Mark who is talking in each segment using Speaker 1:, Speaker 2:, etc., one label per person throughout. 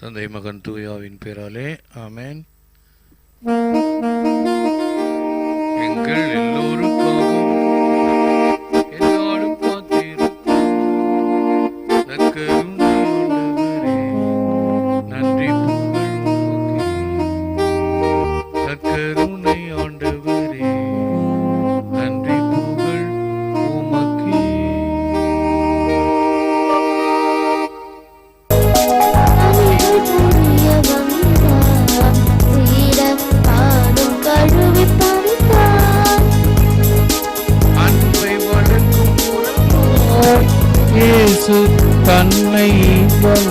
Speaker 1: தந்தை மகன் தூயாவின் பேராலே ஆமேன். எங்கள் தன்னை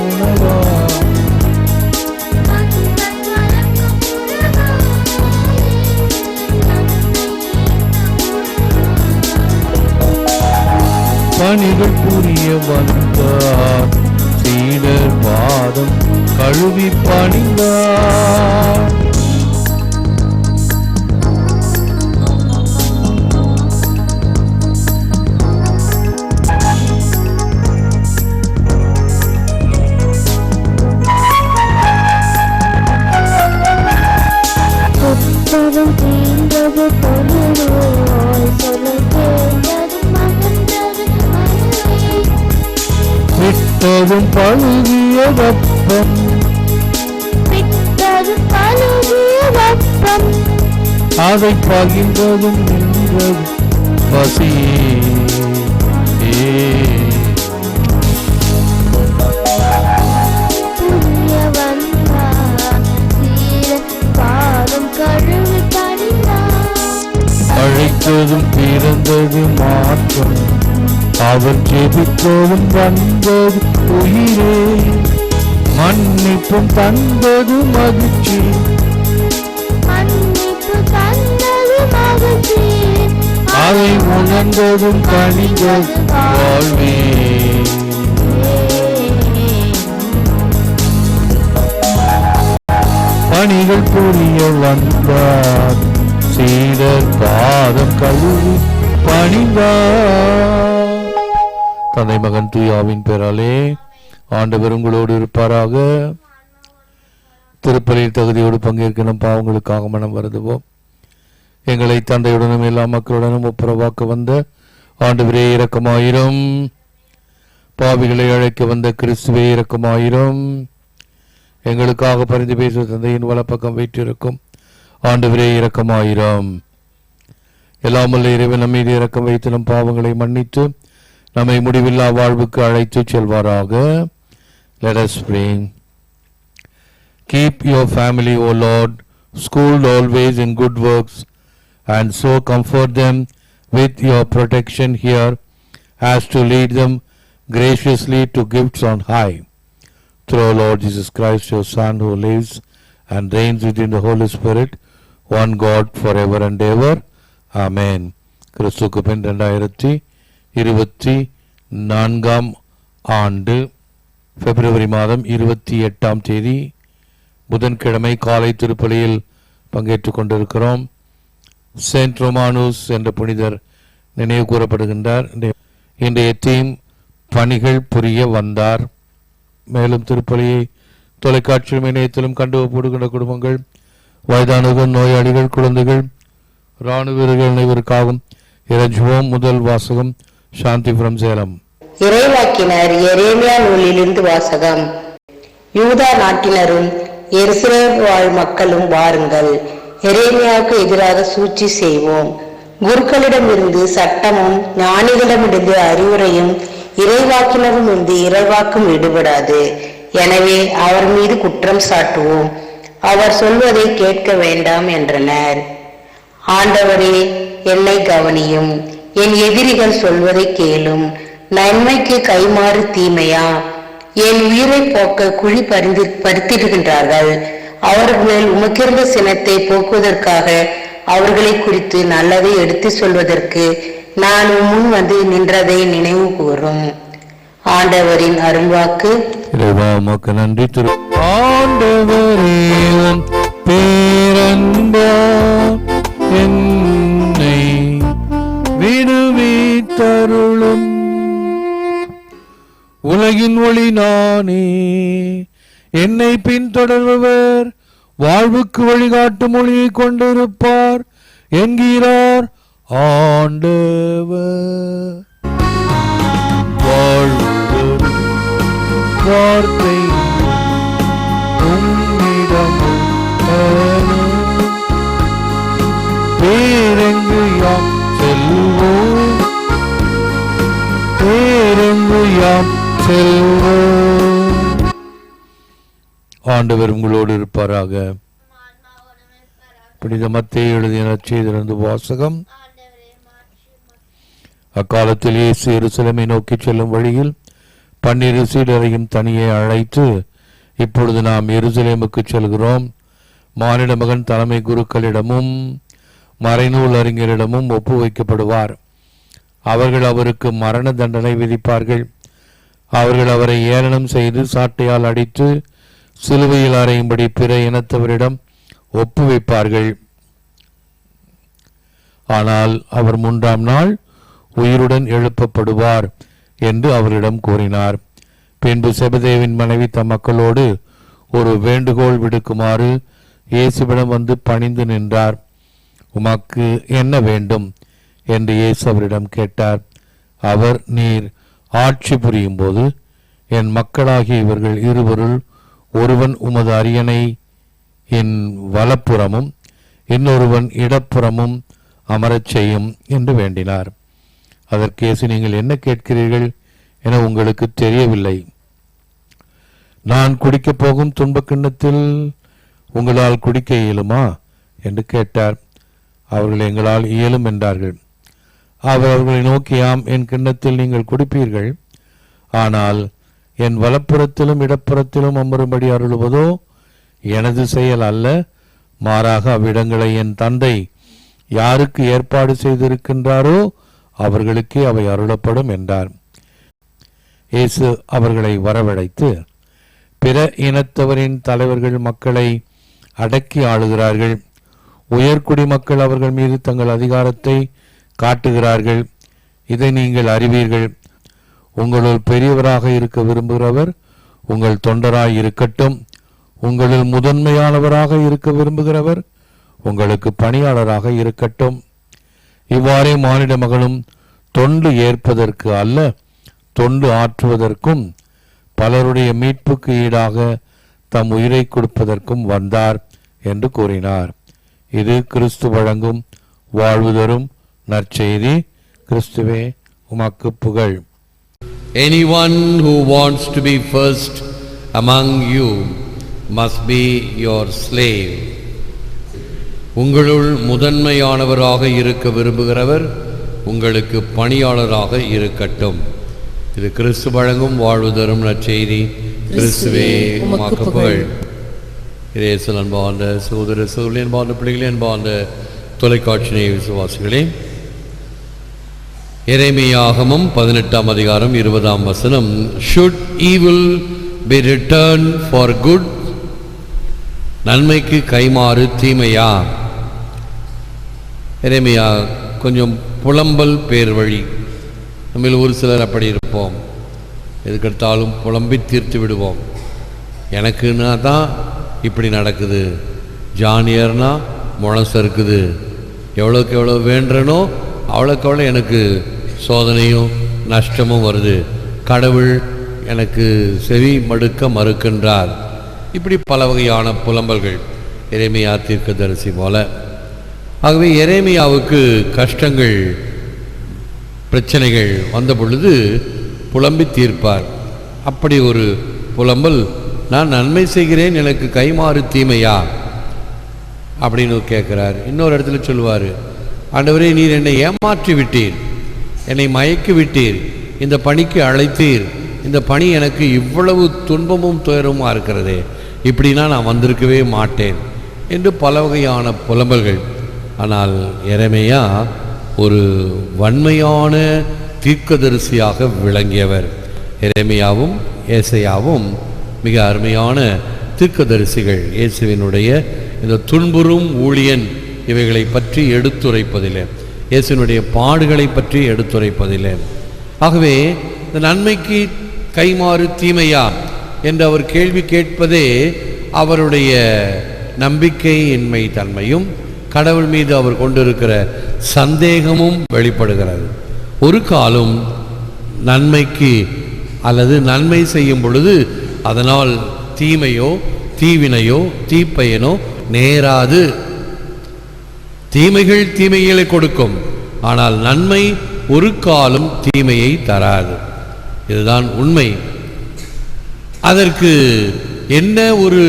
Speaker 1: உணவா பணிகள் புரிய வந்தார். சீடர் பாதம் கழுவி பணிந்தார். விட்டதும் பழுகிய வெப்பம்
Speaker 2: பழுகிய வெப்பம்
Speaker 1: அதை பகிர்ந்ததும் நின்றது பசி. அழைத்ததும் பிறந்தது மாற்றம். அவர் ஜெபித்ததும் வந்தது உயிரே. மன்னிப்பும் தந்தது மகிழ்ச்சி. அதை உணர்ந்ததும் கணிந்தது வாழ்வே. பணிகள் புரிய வந்தார். சீடர் பாதம் கழுவி பணிந்தார். தந்தை மகன் தூயாவின் பெயராலே ஆண்டவர் உங்களோடு இருப்பாராக. திருப்பலியில் தகுதியோடு பங்கேற்க நம் பாவங்களுக்காக மனம் வருதுவோம். எங்களை தந்தையுடனும் எல்லா மக்களுடனும் ஒப்புரவாக்க வந்த ஆண்டவரே இரக்கமாயிரும். பாவிகளை அழைக்க வந்த கிறிஸ்துவே இரக்கமாயிரும். எங்களுக்காக பரிந்து பேசும் தந்தையின் வலப்பக்கம் வீற்றிருக்கும் ஆண்டவரே இரக்கமாயிரம். எல்லாமல்ல இறைவன் நம்மீது இரக்கம் வைத்து நம் பாவங்களை மன்னித்து நம்மை முடிவில்லா வாழ்வுக்கு அழைத்து செல்வாராக let us pray keep your family o lord schooled always in good works and so comfort them with your protection here as to lead them graciously to gifts on high through our Lord Jesus Christ, your Son, who lives and reigns within the Holy Spirit, one God forever and ever. Amen. கிறிஸ்துக்கு பின் ரெண்டாயிரத்தி இருபத்தி நான்காம் ஆண்டு பிப்ரவரி மாதம் இருபத்தி எட்டாம் தேதி புதன்கிழமை காலை திருப்பலியில் பங்கேற்றுக் கொண்டிருக்கிறோம். செயின்ட் ரொமானூஸ் என்ற புனிதர் நினைவு கூறப்படுகின்றார். இன்றைய தீம் பணிகள் புரிய வந்தார். மேலும் திருப்பலியை தொலைக்காட்சியிலும் இணையத்திலும் கண்டு குடும்பங்கள் வயதானவர்கள் நோயாளிகள் குழந்தைகள் இராணுவ வீரர்கள் அனைவருக்காகவும் இறைஞ்சுவோம். முதல் வாசகம் சாந்திபுரம் சேலம்
Speaker 3: இறைவாக்கினர் எரேமியா நூலிலிருந்து வாசகம். யூதா நாட்டினரும் எருசலேம் வாழ் மக்களும் வாருங்கள். எரேமியாவுக்கு எதிராக சூழ்ச்சி செய்வோம். குருக்களிடமிருந்து சட்டமும் ஞானிகளிடமிருந்து அறிவுரையும் இறைவாக்கினரும் இருந்து இறைவாக்கும் விடுபடாது. எனவே அவர் மீது குற்றம் சாட்டுவோம். அவர் சொல்வதை கேட்க வேண்டாம் என்றனர். ஆண்டவரே என்னை கவனியும். என் எதிரிகள் சொல்வதை கேளும். நன்மைக்கு கைமாறு தீமையா? என் உயிரை போக்க குழி பறிந்து பறித்திடுகின்றார்கள். அவர்கள் மேல் உமக்கிருந்த சினத்தை போக்குவதற்காக அவர்களை குறித்து நல்லதை எடுத்து சொல்வதற்கு நான் முன் வந்து நின்றதை நினைவு கூறும். ஆண்டவரின் அருள்வாக்கு.
Speaker 1: நன்றி திரு ஆண்டவரே பேரன்பா என் தருளும் உலகின் ஒளி நானே என்னை பின்தொடர்பவர் வாழ்வுக்கு வழிகாட்டு மொழியை கொண்டிருப்பார் என்கிறார் ஆண்டவர் வார்த்தை உம்மிடம் உள்ளது. யாம் செல்வோம். ஆண்டவர் உங்களோடு இருப்பாராக. புனித மத்திய எழுதிய நற்செய்திலிருந்து வாசகம். அக்காலத்தில் இயேசு எருசலேமை நோக்கி செல்லும் வழியில் பன்னிரு சீடரையும் தனியே அழைத்து இப்பொழுது நாம் எருசலேமுக்கு செல்கிறோம். மானிட மகன் தலைமை குருக்களிடமும் மறைநூல் அறிஞரிடமும் ஒப்பு வைக்கப்படுவார் அவர்கள் அவருக்கு மரண தண்டனை விதிப்பார்கள். அவர்கள் அவரை ஏளனம் செய்து சாட்டையால் அடித்து சிலுவையில் அறையும்படி பிற இனத்தவரிடம் ஒப்பு வைப்பார்கள். ஆனால் அவர் மூன்றாம் நாள் உயிருடன் எழுப்பப்படுவார் என்று அவரிடம் கூறினார். பின்பு செபதேவின் மனைவி தம் மக்களோடு ஒரு வேண்டுகோள் விடுக்குமாறு இயேசுவிடம் வந்து பணிந்து நின்றார். உமக்கு என்ன வேண்டும்? என்று இயேசு அவரிடம் கேட்டார். அவர் நீர் ஆட்சி புரியும் போது என் மக்களாகிய இவர்கள் இருவருள் ஒருவன் உமது அரியணை என் வலப்புறமும் இன்னொருவன் இடப்புறமும் அமரச் செய்யும் என்று வேண்டினார். அதற்கேசி நீங்கள் என்ன கேட்கிறீர்கள் என உங்களுக்கு தெரியவில்லை. நான் குடிக்கப் போகும் துன்பக் கிண்ணத்தில் உங்களால் குடிக்க இயலுமா? என்று கேட்டார். அவர்கள் எங்களால் இயலும் என்றார்கள். அவர் அவர்களை நோக்கி ஆம் என் கிண்ணத்தில் நீங்கள் குடிப்பீர்கள். ஆனால் என் வலப்புறத்திலும் இடப்புறத்திலும் அமரும்படி அருளுவதோ எனது செயல் அல்ல. மாறாக அவ்விடங்களை என் தந்தை யாருக்கு ஏற்பாடு செய்திருக்கின்றாரோ அவர்களுக்கே அவை அருளப்படும் என்றார். இயேசு அவர்களை வரவழைத்து பிற இனத்தவரின் தலைவர்கள் மக்களை அடக்கி ஆளுகிறார்கள். உயர்குடி மக்கள் அவர்கள் மீது தங்கள் அதிகாரத்தை காட்டுகிறார்கள். இதை நீங்கள் அறிவீர்கள். உங்களுள் பெரியவராக இருக்க விரும்புகிறவர் உங்கள் தொண்டராய் இருக்கட்டும். உங்களில் முதன்மையானவராக இருக்க விரும்புகிறவர் உங்களுக்கு பணியாளராக இருக்கட்டும். இவ்வாறே மானிட மகளும் தொண்டு ஏற்பதற்கு அல்ல தொண்டு ஆற்றுவதற்கும் பலருடைய மீட்புக்கு ஈடாக தம் உயிரை கொடுப்பதற்கும் வந்தார் என்று கூறினார். இது கிறிஸ்து வழங்கும் வாழ்வு தரும் நற்செய்தி கிறிஸ்துவே உமக்கு புகழ்.
Speaker 4: Anyone who wants to be first among you must be your slave. உங்களுள் முதன்மையானவராக இருக்க விரும்புகிறவர் உங்களுக்கு பணியாளராக இருக்கட்டும். இது கிறிஸ்து வழங்கும் வாழ்வு தரும் நற்செய்தி. கிறிஸ்துவே உமக்கு புகழ். இதே அன்பார்ந்த சகோதர சகோதரி அன்பார்ந்த பிள்ளைகளே அன்பார்ந்த தொலைக்காட்சி விசுவாசிகளே இறைமையாகமும் பதினெட்டாம் அதிகாரம் இருபதாம் வசனம். Should evil be return for good நன்மைக்கு கைமாறு தீமையா? இறைமையா கொஞ்சம் புலம்பல் பேர் வழி. நம்மில் ஒரு சிலர் அப்படி இருப்போம். எதுக்கெடுத்தாலும் புலம்பி தீர்த்து விடுவோம். எனக்குன்னா தான் இப்படி நடக்குது. ஜானியர்னா முழசம் இருக்குது எவ்வளோக்கு எவ்வளோ வேண்டுறனோ அவ்வளோக்கு அவ்வளோ எனக்கு சோதனையும் நஷ்டமும் வருது. கடவுள் எனக்கு செவி மடுக்க மறுக்கின்றார். இப்படி பல வகையான புலம்பல்கள் எரேமியா தீர்க்கதரிசி போல. ஆகவே எரேமியாவுக்கு கஷ்டங்கள் பிரச்சனைகள் வந்த பொழுது புலம்பி தீர்ப்பார். அப்படி ஒரு புலம்பல் நான் நன்மை செய்கிறேன் எனக்கு கைமாறு தீமையா? அப்படின்னு கேட்குறார். இன்னொரு இடத்துல சொல்லுவார் ஆண்டவரே நீர் என்னை ஏமாற்றி விட்டீர் என்னை மயக்கி விட்டீர் இந்த பணிக்கு அழைத்தீர் இந்த பணி எனக்கு இவ்வளவு துன்பமும் துயரமாக இருக்கிறதே. இப்படின்னா நான் வந்திருக்கவே மாட்டேன் என்று பல வகையான புலம்பல்கள். ஆனால் இறமையா ஒரு வன்மையான தீர்க்கதரிசியாக விளங்கியவர். இறைமையாவும் ஏசையாவும் மிக அருமையான தீர்க்கதரிசிகள். இயேசுவினுடைய இந்த துன்புறும் ஊழியன் இவைகளை பற்றி எடுத்துரைப்பதிலே. இயேசுவினுடைய பாடுகளை பற்றி எடுத்துரைப்பதில்லை ஆகவே இந்த நன்மைக்கு கைமாறு தீமையா என்று அவர் கேள்வி கேட்பதே அவருடைய நம்பிக்கையின்மை தன்மையும் கடவுள் மீது அவர் கொண்டிருக்கிற சந்தேகமும் வெளிப்படுகிறது. ஒரு காலம் நன்மைக்கு அல்லது நன்மை செய்யும் பொழுது அதனால் தீமையோ தீவினையோ தீப்பயனோ நேராது. தீமைகள் தீமைகளை கொடுக்கும். ஆனால் நன்மை ஒரு காலம் தீமையை தராது. இதுதான் உண்மை. அதற்கு என்ன ஒரு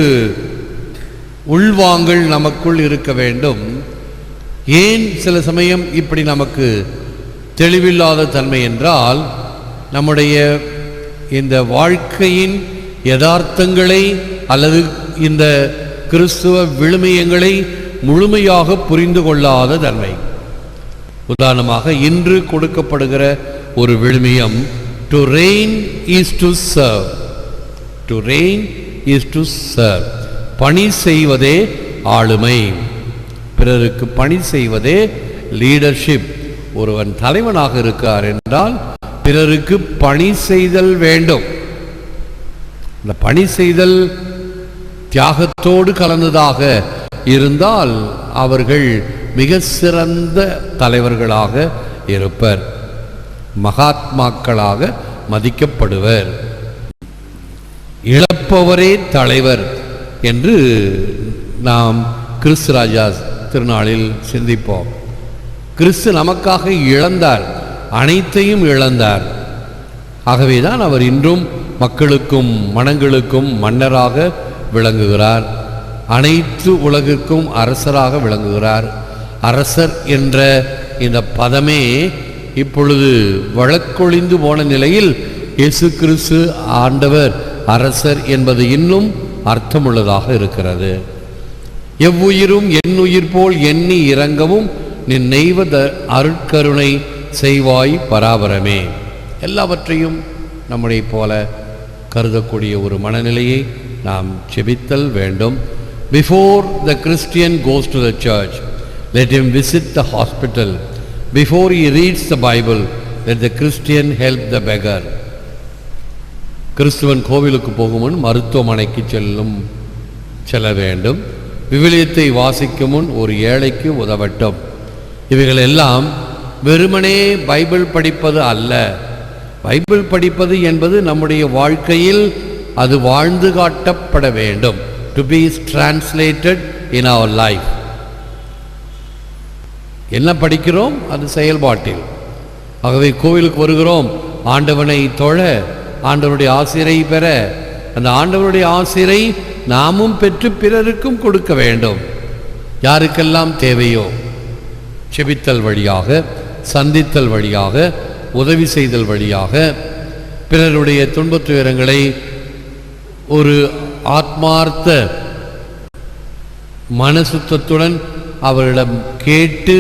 Speaker 4: உள்வாங்கல் நமக்குள் இருக்க வேண்டும்? ஏன் சில சமயம் இப்படி நமக்கு தெளிவில்லாத தன்மை என்றால் நம்முடைய இந்த வாழ்க்கையின் யதார்த்தங்களை அல்லது இந்த கிறிஸ்துவ விழுமியங்களை முழுமையாக புரிந்து கொள்ளாத தன்மை. உதாரணமாக இன்று கொடுக்கப்படுகிற ஒரு விழுமியம் to reign is to serve to reign is to serve பணி செய்வதே ஆளுமை. பிறருக்கு பணி செய்வதே லீடர்ஷிப் ஒருவன் தலைவனாக இருக்கார் என்றால் பிறருக்கு பணி செய்தல் வேண்டும். இந்த பணி செய்தல் தியாகத்தோடு கலந்ததாக இருந்தால் அவர்கள் மிக சிறந்த தலைவர்களாக இருப்பர். மகாத்மாக்களாக மதிக்கப்படுவர். இழப்பவரே தலைவர் என்று நாம் கிறிஸ்து ராஜா திருநாளில் சிந்திப்போம். கிறிஸ்து நமக்காக இழந்தார். அனைத்தையும் இழந்தார். ஆகவேதான் அவர் இன்றும் மக்களுக்கும் மனங்களுக்கும் மன்னராக விளங்குகிறார். அனைத்து உலகிற்கும் அரசராக விளங்குகிறார். அரசர் என்ற இந்த பதமே இப்பொழுது வழக்கொழிந்து போன நிலையில் இயேசு கிறிஸ்து ஆண்டவர் அரசர் என்பது இன்னும் அர்த்தமுள்ளதாக இருக்கிறது. எவ்வுயிரும் என் உயிர் போல் எண்ணி இறங்கவும் நின் நெய்வத அருட்கருணை செய்வாய் பராபரமே. எல்லாவற்றையும் நம்முடைய போல கருதக்கூடிய ஒரு மனநிலையை நாம் செபித்தல் வேண்டும். Before the Christian goes to the church let him visit the hospital. Before he reads the bible let the christian help the beggar. கிறிஸ்துவன் கோவிலுக்கு போகும் முன் மருத்துவமனைக்கு செல்லும் செல்ல வேண்டும். விவிலியத்தை வாசிக்கும் முன் ஒரு ஏழைக்கு உதவட்டும். இவைகள் எல்லாம் வெறுமனே பைபிள் படிப்பது அல்ல. பைபிள் படிப்பது என்பது நம்முடைய வாழ்க்கையில் அது வாழ்ந்து காட்டப்பட வேண்டும். டு பி டிரான்ஸ்லேட்டட் இன் அவர் லைஃப் என்ன படிக்கிறோம்? அது செயல்பாட்டில். ஆகவே கோவிலுக்கு வருகிறோம். ஆண்டவனை தொழ ஆண்டவனுடைய ஆசிரை பெற. அந்த ஆண்டவனுடைய ஆசிரை நாமும் பெற்று பிறருக்கும் கொடுக்க வேண்டும். யாருக்கெல்லாம் தேவையோ? செபித்தல் வழியாக சந்தித்தல் வழியாக உதவி செய்தல் வழியாக பிறருடைய துன்பத்துயரங்களை ஒரு ஆத்மார்த்த மனசுத்தத்துடன் அவரிடம் கேட்டு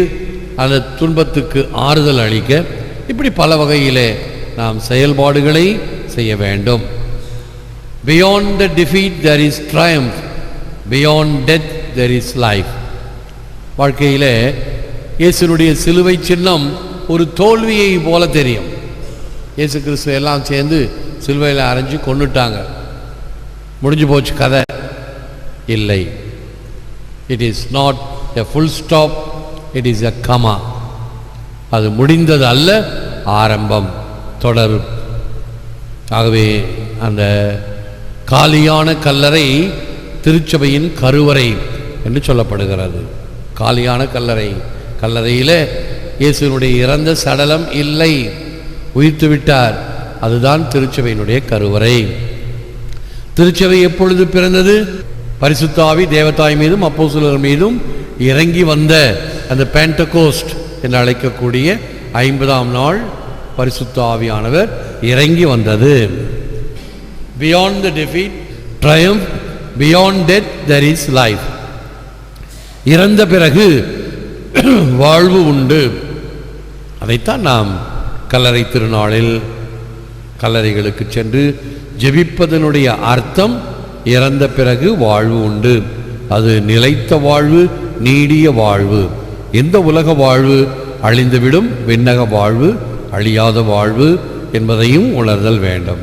Speaker 4: அந்த துன்பத்துக்கு ஆறுதல் அளிக்க இப்படி பல வகையிலே நாம் செயல்பாடுகளை செய்ய வேண்டும். Beyond the defeat there is triumph beyond death there is life வாழ்க்கையிலே இயேசுனுடைய சிலுவை சின்னம் ஒரு தோல்வியை போல தெரியும். இயேசு கிறிஸ்து எல்லாம் சேர்ந்து சிலுவையில் அரைஞ்சு கொண்டுட்டாங்க முடிஞ்சு போச்சு கதை. இல்லை. It is not a full stop it is a comma அது முடிந்தது அல்ல ஆரம்பம் தொடர் ஆகவே அந்த காலியான கல்லறை திருச்சபையின் கருவறை என்று சொல்லப்படுகிறது. காலியான கல்லறை. கல்லறையில் இயேசுனுடைய இறந்த சடலம் இல்லை. உயிர்த்து விட்டார் அதுதான் திருச்சபையினுடைய கருவறை. திருச்சபை எப்பொழுது பிறந்தது? பரிசுத்தாவி தேவதாய் மீதும் அப்போஸ்தலர் மீதும் இறங்கி வந்த அந்த பேண்டகோஸ்ட் என்று அழைக்கக்கூடிய ஐம்பதாம் நாள் பரிசுத்த ஆவியானவர் இறங்கி வந்தது. Beyond the defeat triumph beyond death there is life இறந்த பிறகு வாழ்வு உண்டு. அதைத்தான் நாம் கல்லறை திருநாளில் கல்லறைகளுக்கு சென்று ஜெபிப்பதனுடைய அர்த்தம் இறந்த பிறகு வாழ்வு உண்டு. அது நிலைத்த வாழ்வு நீடிய வாழ்வு. எந்த உலக வாழ்வு அழிந்துவிடும்? விண்ணக வாழ்வு அழியாத வாழ்வு என்பதையும் உணர்தல் வேண்டும்.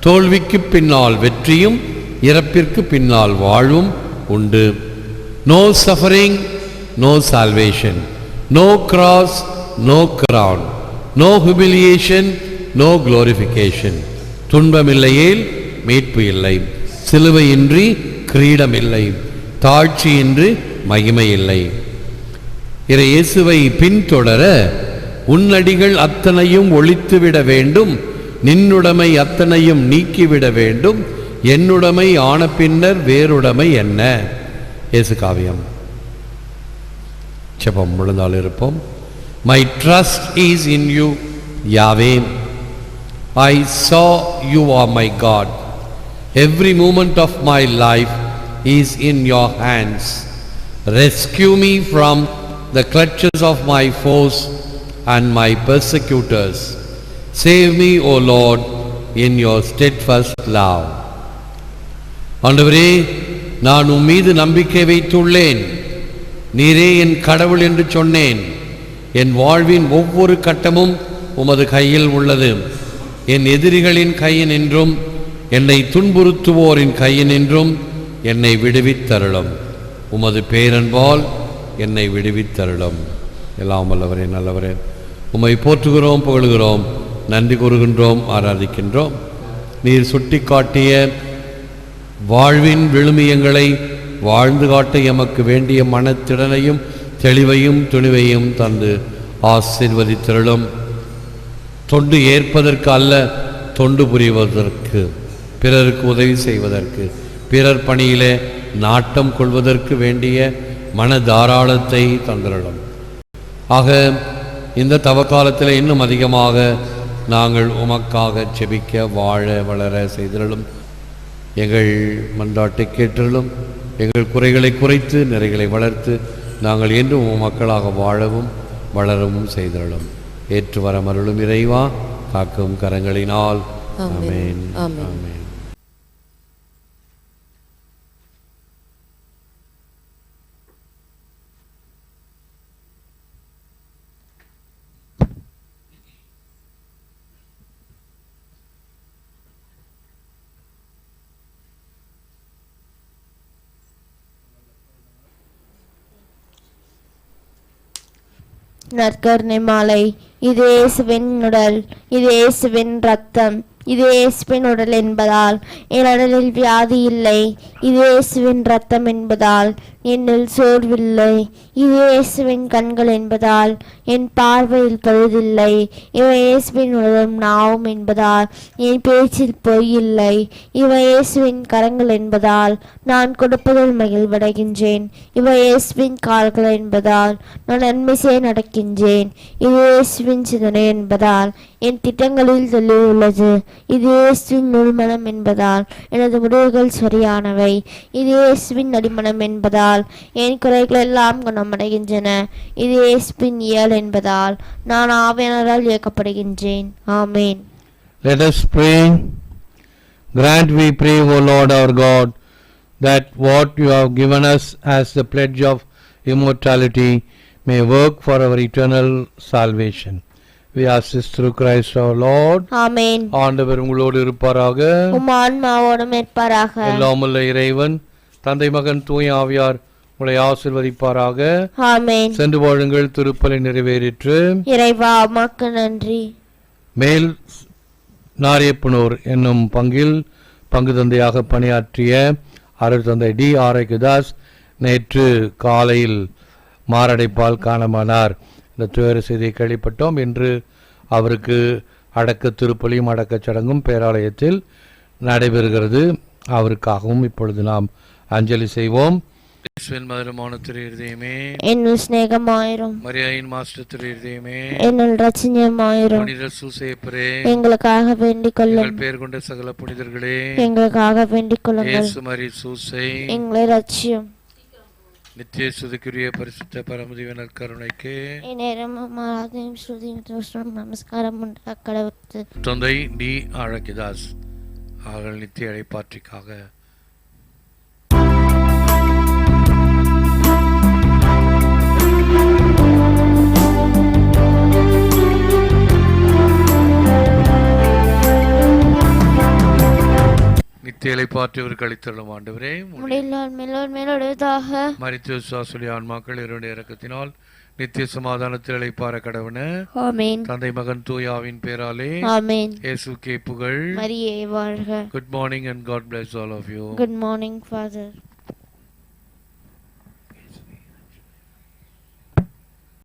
Speaker 4: தோல்விக்கு பின்னால் வெற்றியும் இறப்பிற்கு பின்னால் வாழ்வும் உண்டு. No suffering no salvation no cross no crown. No humiliation no glorification துன்பமில்லையேல் மீட்பு இல்லை. சிலுவையின்றி கிரீடம் இல்லை தாழ்ச்சியின்றி மகிமை இல்லை இறை இயேசுவை பின்தொடர உன்னடிகள் அத்தனையும் ஒழித்துவிட வேண்டும். நின்னுடைமை அத்தனையும் நீக்கிவிட வேண்டும். என்னுடைமை ஆன பின்னர் வேறுடைமை என்ன? இயேசு காவியம். செபம் முழுந்தால் இருப்போம். My trust is in you Yahweh I saw you are my God. Every moment of my life is in your hands. Rescue me from the clutches of my foes and my persecutors. Save me, O Lord, in your steadfast love. ஆண்டவரே நான் உம் மீது நம்பிக்கை வைத்துள்ளேன் நீரே என் கடவுள் என்று சொன்னேன் என் வாழ்வின் ஒவ்வொரு கட்டமும் உமது கையில் உள்ளது என் எதிரிகளின் கையினின்றும் என்னை துன்புறுத்துவோரின் கையினின்றும் என்னை விடுவித்தருளும். உமது பேரன்பால் என்னை விடுவித்தருளும். எல்லாம் வல்லவரே நல்லவரே. உம்மை போற்றுகிறோம் புகழுகிறோம் நன்றி கூறுகின்றோம் ஆராதிக்கின்றோம். நீர் சுட்டிக்காட்டிய வாழ்வின் விழுமியங்களை வாழ்ந்து காட்ட எமக்கு வேண்டிய மனத்திடனையும் தெளிவையும் துணிவையும் தந்து ஆசிர்வதித்திரளும். தொண்டு ஏற்பதற்கு அல்ல தொண்டு புரிவதற்கு. பிறருக்கு உதவி செய்வதற்கு. பிறர் பணியிலே நாட்டம் கொள்வதற்கு வேண்டிய மன தாராளத்தை தந்திரலும் ஆக இந்த தவக்காலத்தில் இன்னும் அதிகமாக நாங்கள் உமக்காக செபிக்க வாழ வளர செய்திடலும் எங்கள் மன்றாட்டை கேட்டலும் எங்கள் குறைகளை குறைத்து நிறைகளை வளர்த்து நாங்கள் என்றும் மக்களாக வாழவும் வளரவும் செய்திடலும். ஏற்று வர மருளும் இறைவா காக்கும் கரங்களினால். ஆமென்.
Speaker 5: ஆமென்.
Speaker 4: ஆமென்.
Speaker 2: நற்கருணை மாலை இது இயேசுவின் உடல் இது இயேசுவின் ரத்தம். இது இயேசுவின் உடல் என்பதால். என் உடலில் வியாதி இல்லை. இது இயேசுவின் ரத்தம் என்பதால். என்னில் சோர்வில்லை. இது இயேசுவின் கண்கள் என்பதால். என் பார்வையில் பழுதில்லை. இவன் இயேசுவின் உடலும் நாவும் என்பதால். என் பேச்சில் பொய் இல்லை. இவை இயேசுவின் கரங்கள் என்பதால். நான் கொடுப்பதில் மகிழ்வடைகின்றேன். இவன் இயேசுவின் கால்கள் என்பதால். நான் நன்மை செய்ய நடக்கின்றேன். இது இயேசுவின் சிந்தனை என்பதால். என் திட்டங்களில் சொல்லியுள்ளது. இது இயேசுவின் முழுமனம் என்பதால் எனது முடிவுகள் சரியானவை. இது இயேசுவின் நடிமனம் என்பதால் என் குறைகள் எல்லாம் குணமடைகின்றன. இது இயேசுவின் இயல் என்பதால் நான் ஆவியனரால் இயக்கப்படுகின்றேன். ஆமேன்.
Speaker 1: Let us pray. Grant, we pray, O Lord our God, that what you have given us as the pledge of immortality may work for our eternal salvation. We ask this through Christ our Lord.
Speaker 2: ஆமேன்
Speaker 1: ஆண்டவர் உங்களோடு இருப்பாராக.
Speaker 2: உம் ஆன்மாவோடும் இருப்பாராக.
Speaker 1: எல்லாமுள்ள இறைவன் தந்தை மகன் தூய ஆவியார் உங்களை ஆசிர்வதிப்பாராக.
Speaker 2: ஆமேன்
Speaker 1: சென்று வாழுங்கள் திருப்பலை நிறைவேறிற்று.
Speaker 2: இறைவா உமக்கு நன்றி.
Speaker 1: மேல் நாரியப்பனூர் என்னும் பங்கில் பங்கு தந்தையாக பணியாற்றிய அருள் தந்தை டி ஆரோக்கியதாஸ் நேற்று காலையில் மாரடைப்பால் காணமானார். இந்த துயர செய்தியை கேள்விப்பட்டோம் இன்று அவருக்கு அடக்க திருப்பலியும் அடக்கச் சடங்கும் பேராலயத்தில் நடைபெறுகிறது. அவருக்காகவும் இப்பொழுது நாம் அஞ்சலி செய்வோம். மதுரமான திரு இருதயமே.
Speaker 2: என்னுள் சிநேகமாயிரும்
Speaker 1: மரியாயின் மாஸ்டர் திரு இருதயமே.
Speaker 2: என்னுள் ரச்சனியமாயிரும்
Speaker 1: புனித சூசேப்பரே.
Speaker 2: எங்களுக்காக வேண்டிக் கொள்ளும்.
Speaker 1: எங்கள் பேர் கொண்ட சகல புனிதர்களே.
Speaker 2: எங்களுக்காக வேண்டிக் கொள்ளுங்கள்.
Speaker 1: இயேசு மரி சூசை.
Speaker 2: எங்களை ரட்சியும்.
Speaker 1: நித்திய சுதுக்குரிய பரிசுத்த பரமதிவனர் கருணைக்கு.
Speaker 2: நமஸ்காரம் உண்டா. கடவுளுக்கு
Speaker 1: தொந்தை டி ஆழக்கிதாஸ் அவர்கள் நித்திய இழைப்பாற்றிக்காக நித்திய இலைப்பாற்றியவருக்கு அளித்தள்ளும் ஆண்டவரே
Speaker 2: முடியலால் மேலோர் மேலோடுவதாக
Speaker 1: மரித்து சுவாசுலி ஆன்மாக்கள் இருடைய இறக்கத்தினால் நித்திய சமாதானத்தில் இழைப்பார கடவுன தந்தை மகன் தூயாவின் பேராலே
Speaker 2: ஆமேன்.
Speaker 1: இயேசுக்கே புகழ்.
Speaker 2: மரியே வாழ்க.
Speaker 1: Good morning and God bless all of you.
Speaker 2: Good morning father